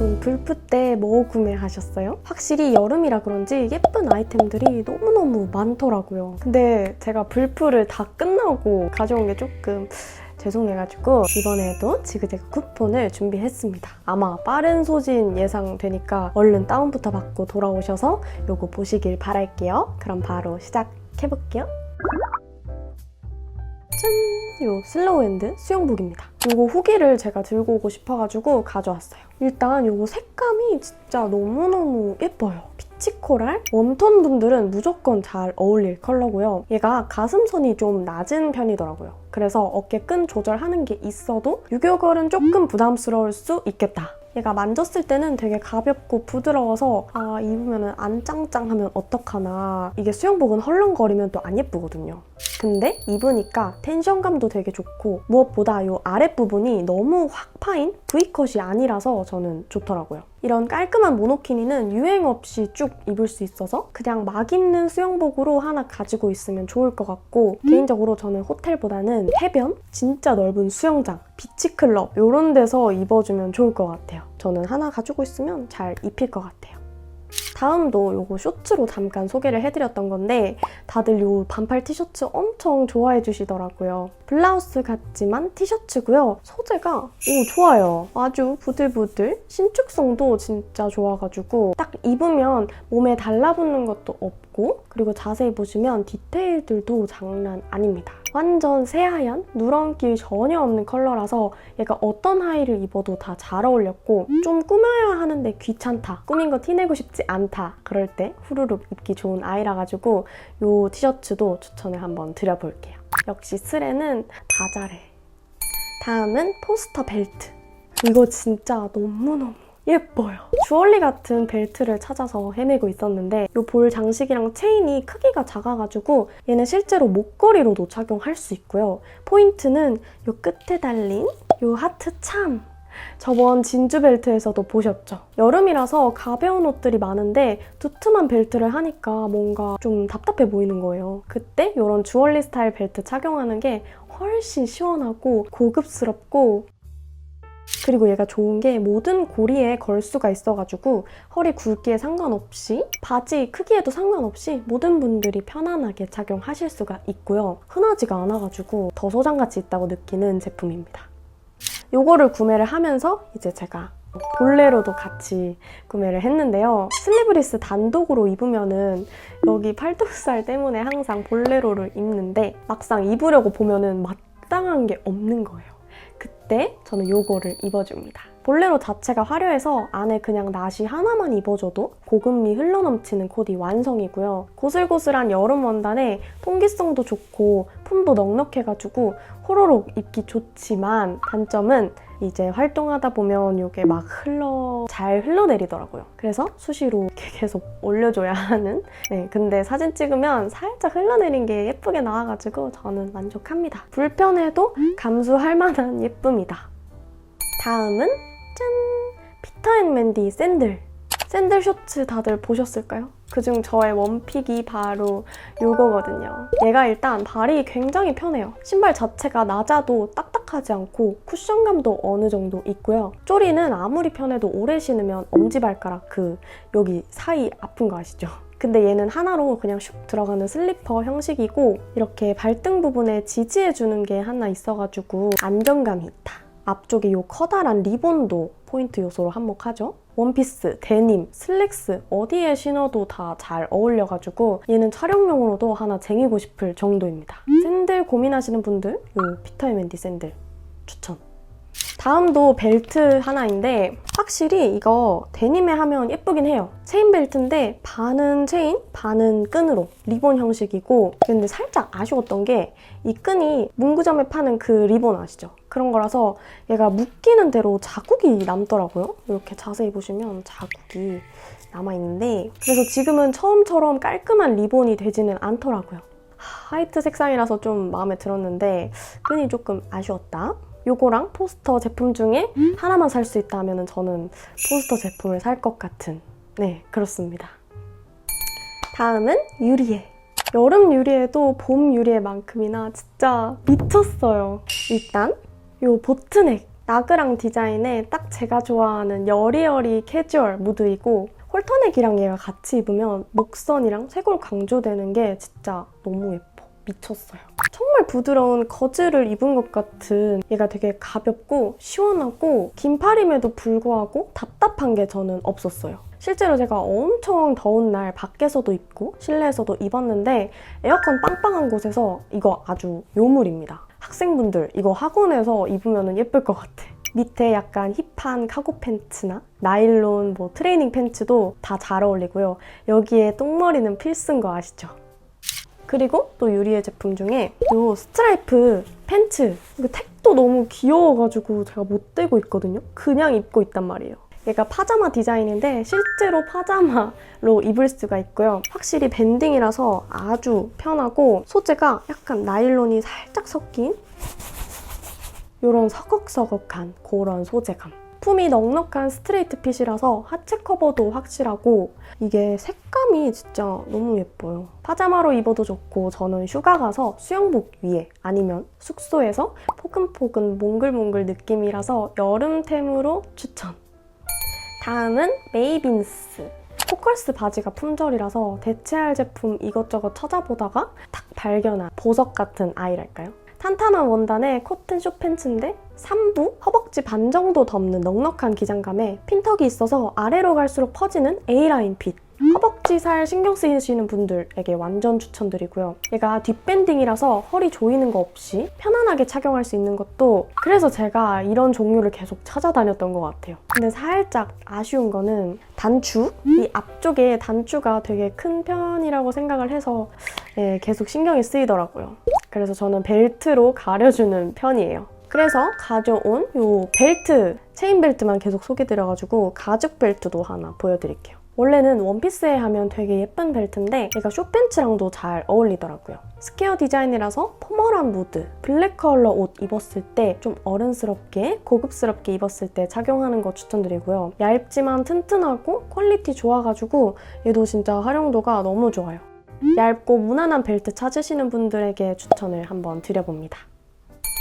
여러분 불프 때 뭐 구매하셨어요? 확실히 여름이라 그런지 예쁜 아이템들이 너무너무 많더라고요. 근데 제가 불프를 다 끝나고 가져온 게 조금 죄송해가지고 이번에도 지그재그 쿠폰을 준비했습니다. 아마 빠른 소진 예상되니까 얼른 다운부터 받고 돌아오셔서 요거 보시길 바랄게요. 그럼 바로 시작해볼게요. 짠! 요 슬로우핸드 수영복입니다. 요거 후기를 제가 들고 오고 싶어가지고 가져왔어요. 일단 요거 색감이 진짜 너무너무 예뻐요. 피치 코랄? 웜톤 분들은 무조건 잘 어울릴 컬러고요. 얘가 가슴선이 좀 낮은 편이더라고요. 그래서 어깨끈 조절하는 게 있어도 유교걸은 조금 부담스러울 수 있겠다. 얘가 만졌을 때는 되게 가볍고 부드러워서 아 입으면 안 짱짱하면 어떡하나 이게 수영복은 헐렁거리면 또 안 예쁘거든요. 근데 입으니까 텐션감도 되게 좋고 무엇보다 이 아랫부분이 너무 확 파인 V컷이 아니라서 저는 좋더라고요. 이런 깔끔한 모노키니는 유행 없이 쭉 입을 수 있어서 그냥 막 입는 수영복으로 하나 가지고 있으면 좋을 것 같고 개인적으로 저는 호텔보다는 해변, 진짜 넓은 수영장, 비치클럽 이런 데서 입어주면 좋을 것 같아요. 저는 하나 가지고 있으면 잘 입힐 것 같아요. 다음도 요거 쇼츠로 잠깐 소개를 해드렸던 건데 다들 요 반팔 티셔츠 엄청 좋아해 주시더라고요. 블라우스 같지만 티셔츠고요. 소재가 오 좋아요. 아주 부들부들 신축성도 진짜 좋아가지고 딱 입으면 몸에 달라붙는 것도 없고 그리고 자세히 보시면 디테일들도 장난 아닙니다. 완전 새하얀 누런기 전혀 없는 컬러라서 얘가 어떤 하의를 입어도 다 잘 어울렸고 좀 꾸며야 하는데 귀찮다 꾸민 거 티내고 싶지 않다 그럴 때 후루룩 입기 좋은 아이라 가지고 이 티셔츠도 추천을 한번 드려볼게요 역시 스레는 다 잘해 다음은 포스터 벨트 이거 진짜 너무너무 예뻐요. 주얼리 같은 벨트를 찾아서 헤매고 있었는데 이 볼 장식이랑 체인이 크기가 작아가지고 얘는 실제로 목걸이로도 착용할 수 있고요. 포인트는 이 끝에 달린 이 하트 참! 저번 진주 벨트에서도 보셨죠? 여름이라서 가벼운 옷들이 많은데 두툼한 벨트를 하니까 뭔가 좀 답답해 보이는 거예요. 그때 이런 주얼리 스타일 벨트 착용하는 게 훨씬 시원하고 고급스럽고 그리고 얘가 좋은 게 모든 고리에 걸 수가 있어가지고 허리 굵기에 상관없이 바지 크기에도 상관없이 모든 분들이 편안하게 착용하실 수가 있고요. 흔하지가 않아가지고 더 소장가치 있다고 느끼는 제품입니다. 요거를 구매를 하면서 이제 제가 볼레로도 같이 구매를 했는데요. 슬리브리스 단독으로 입으면은 여기 팔뚝살 때문에 항상 볼레로를 입는데 막상 입으려고 보면은 마땅한 게 없는 거예요. 그때 저는 요거를 입어줍니다. 볼레로 자체가 화려해서 안에 그냥 나시 하나만 입어줘도 고급미 흘러넘치는 코디 완성이고요. 고슬고슬한 여름 원단에 통기성도 좋고 품도 넉넉해가지고 호로록 입기 좋지만 단점은 이제 활동하다 보면 이게 막 흘러 잘 흘러내리더라고요. 그래서 수시로 이렇게 계속 올려줘야 하는. 네, 근데 사진 찍으면 살짝 흘러내린 게 예쁘게 나와가지고 저는 만족합니다. 불편해도 감수할 만한 예쁨이다. 다음은 짠 피터 앤 맨디 샌들. 샌들 쇼츠 다들 보셨을까요? 그중 저의 원픽이 바로 요거거든요. 얘가 일단 발이 굉장히 편해요. 신발 자체가 낮아도 딱딱하지 않고 쿠션감도 어느 정도 있고요. 쪼리는 아무리 편해도 오래 신으면 엄지발가락 그 여기 사이 아픈 거 아시죠? 근데 얘는 하나로 그냥 슉 들어가는 슬리퍼 형식이고 이렇게 발등 부분에 지지해주는 게 하나 있어가지고 안정감이 있다. 앞쪽에 이 커다란 리본도 포인트 요소로 한몫하죠. 원피스, 데님, 슬랙스 어디에 신어도 다 잘 어울려가지고 얘는 촬영용으로도 하나 쟁이고 싶을 정도입니다. 샌들 고민하시는 분들 이 피터앤맨디 샌들 추천. 다음도 벨트 하나인데 확실히 이거 데님에 하면 예쁘긴 해요. 체인 벨트인데 반은 체인, 반은 끈으로 리본 형식이고 근데 살짝 아쉬웠던 게 이 끈이 문구점에 파는 그 리본 아시죠? 그런 거라서 얘가 묶이는 대로 자국이 남더라고요. 이렇게 자세히 보시면 자국이 남아있는데 그래서 지금은 처음처럼 깔끔한 리본이 되지는 않더라고요. 화이트 색상이라서 좀 마음에 들었는데 끈이 조금 아쉬웠다. 요거랑 포스터 제품 중에 하나만 살 수 있다면 저는 포스터 제품을 살 것 같은 네 그렇습니다. 다음은 유리에 여름 유리에도 봄 유리에만큼이나 진짜 미쳤어요. 일단 요 보트넥 나그랑 디자인의 딱 제가 좋아하는 여리여리 캐주얼 무드이고 홀터넥이랑 얘가 같이 입으면 목선이랑 쇄골 강조되는 게 진짜 너무 예뻐. 미쳤어요. 정말 부드러운 거즈를 입은 것 같은 얘가 되게 가볍고 시원하고 긴팔임에도 불구하고 답답한 게 저는 없었어요. 실제로 제가 엄청 더운 날 밖에서도 입고 실내에서도 입었는데 에어컨 빵빵한 곳에서 이거 아주 요물입니다. 학생분들 이거 학원에서 입으면 예쁠 것 같아. 밑에 약간 힙한 카고 팬츠나 나일론 뭐 트레이닝 팬츠도 다 잘 어울리고요. 여기에 똥머리는 필수인 거 아시죠? 그리고 또 유리의 제품 중에 이 스트라이프 팬츠 이거 택도 너무 귀여워가지고 제가 못 대고 있거든요. 그냥 입고 있단 말이에요. 얘가 파자마 디자인인데 실제로 파자마로 입을 수가 있고요. 확실히 밴딩이라서 아주 편하고 소재가 약간 나일론이 살짝 섞인 이런 서걱서걱한 그런 소재감. 품이 넉넉한 스트레이트 핏이라서 하체 커버도 확실하고 이게 색감이 진짜 너무 예뻐요. 파자마로 입어도 좋고 저는 휴가 가서 수영복 위에 아니면 숙소에서 포근포근 몽글몽글 느낌이라서 여름템으로 추천. 다음은 메이빈스. 포컬스 바지가 품절이라서 대체할 제품 이것저것 찾아보다가 딱 발견한 보석 같은 아이랄까요? 탄탄한 원단의 코튼 숏 팬츠인데 3부 허벅지 반 정도 덮는 넉넉한 기장감에 핀턱이 있어서 아래로 갈수록 퍼지는 A라인 핏. 허벅지 살 신경 쓰이시는 분들에게 완전 추천드리고요. 얘가 뒷밴딩이라서 허리 조이는 거 없이 편안하게 착용할 수 있는 것도 그래서 제가 이런 종류를 계속 찾아다녔던 것 같아요. 근데 살짝 아쉬운 거는 단추? 이 앞쪽에 단추가 되게 큰 편이라고 생각을 해서 예, 계속 신경이 쓰이더라고요. 그래서 저는 벨트로 가려주는 편이에요. 그래서 가져온 이 벨트, 체인 벨트만 계속 소개드려가지고 가죽 벨트도 하나 보여드릴게요. 원래는 원피스에 하면 되게 예쁜 벨트인데 얘가 숏팬츠랑도 잘 어울리더라고요. 스퀘어 디자인이라서 포멀한 무드, 블랙 컬러 옷 입었을 때 좀 어른스럽게 고급스럽게 입었을 때 착용하는 거 추천드리고요. 얇지만 튼튼하고 퀄리티 좋아가지고 얘도 진짜 활용도가 너무 좋아요. 얇고 무난한 벨트 찾으시는 분들에게 추천을 한번 드려봅니다.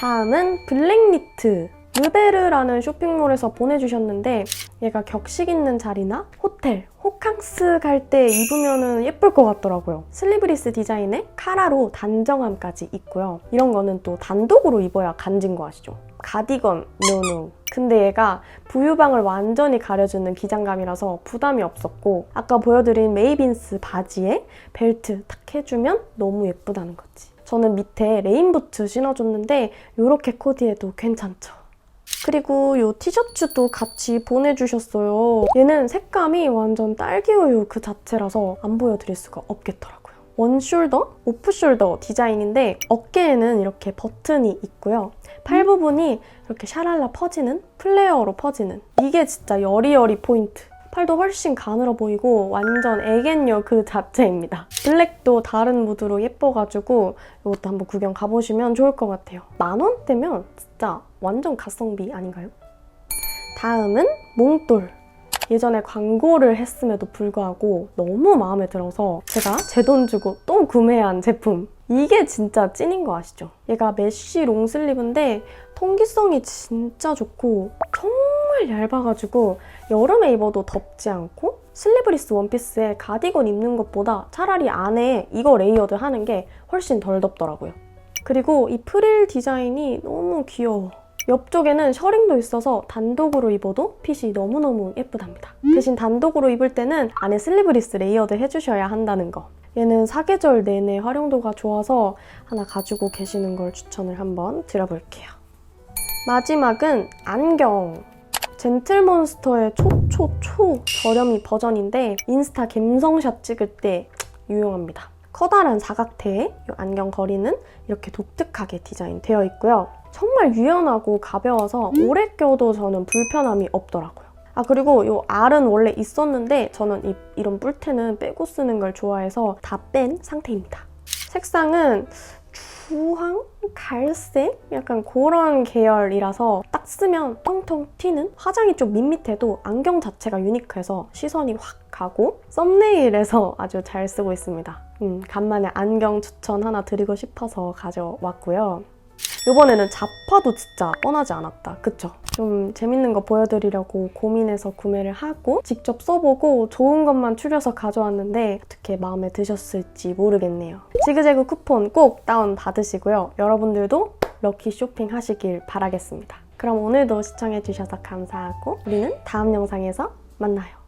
다음은 블랙니트. 르베르라는 쇼핑몰에서 보내주셨는데 얘가 격식 있는 자리나 호텔, 호캉스 갈 때 입으면 예쁠 것 같더라고요. 슬리브리스 디자인에 카라로 단정함까지 있고요. 이런 거는 또 단독으로 입어야 간진 거 아시죠? 가디건, 노노. 근데 얘가 부유방을 완전히 가려주는 기장감이라서 부담이 없었고 아까 보여드린 메이빈스 바지에 벨트 탁 해주면 너무 예쁘다는 거지. 저는 밑에 레인부츠 신어줬는데 이렇게 코디해도 괜찮죠. 그리고 이 티셔츠도 같이 보내주셨어요. 얘는 색감이 완전 딸기우유 그 자체라서 안 보여드릴 수가 없겠더라고요. 원숄더, 오프숄더 디자인인데 어깨에는 이렇게 버튼이 있고요. 팔 부분이 이렇게 샤랄라 퍼지는 플레어로 퍼지는 이게 진짜 여리여리 포인트. 팔도 훨씬 가늘어 보이고 완전 애견녀 그 자체입니다. 블랙도 다른 무드로 예뻐가지고 이것도 한번 구경 가보시면 좋을 것 같아요. 만 원대면 진짜 완전 가성비 아닌가요? 다음은 몽돌. 예전에 광고를 했음에도 불구하고 너무 마음에 들어서 제가 제 돈 주고 또 구매한 제품. 이게 진짜 찐인 거 아시죠? 얘가 메쉬 롱슬립인데 통기성이 진짜 좋고 정말 얇아가지고 여름에 입어도 덥지 않고 슬리브리스 원피스에 가디건 입는 것보다 차라리 안에 이거 레이어드 하는 게 훨씬 덜 덥더라고요. 그리고 이 프릴 디자인이 너무 귀여워. 옆쪽에는 셔링도 있어서 단독으로 입어도 핏이 너무너무 예쁘답니다. 대신 단독으로 입을 때는 안에 슬리브리스 레이어드 해주셔야 한다는 거. 얘는 사계절 내내 활용도가 좋아서 하나 가지고 계시는 걸 추천을 한번 드려볼게요. 마지막은 안경. 젠틀몬스터의 초초초 저렴이 버전인데 인스타 갬성샷 찍을 때 유용합니다. 커다란 이 안경 거리는 이렇게 독특하게 디자인되어 있고요. 정말 유연하고 가벼워서 오래 껴도 저는 불편함이 없더라고요. 아 그리고 이 알은 원래 있었는데 저는 이, 이런 뿔테는 빼고 쓰는 걸 좋아해서 다 뺀 상태입니다. 색상은 주황? 갈색? 약간 그런 계열이라서 딱 쓰면 통통 튀는 화장이 좀 밋밋해도 안경 자체가 유니크해서 시선이 확 가고 썸네일에서 아주 잘 쓰고 있습니다. 음, 간만에 안경 추천 하나 드리고 싶어서 가져왔고요. 이번에는 자파도 진짜 뻔하지 않았다. 그쵸? 좀 재밌는 거 보여드리려고 고민해서 구매를 하고 직접 써보고 좋은 것만 추려서 가져왔는데 어떻게 마음에 드셨을지 모르겠네요. 지그재그 쿠폰 꼭 다운 받으시고요. 여러분들도 럭키 쇼핑 하시길 바라겠습니다. 그럼 오늘도 시청해주셔서 감사하고 우리는 다음 영상에서 만나요.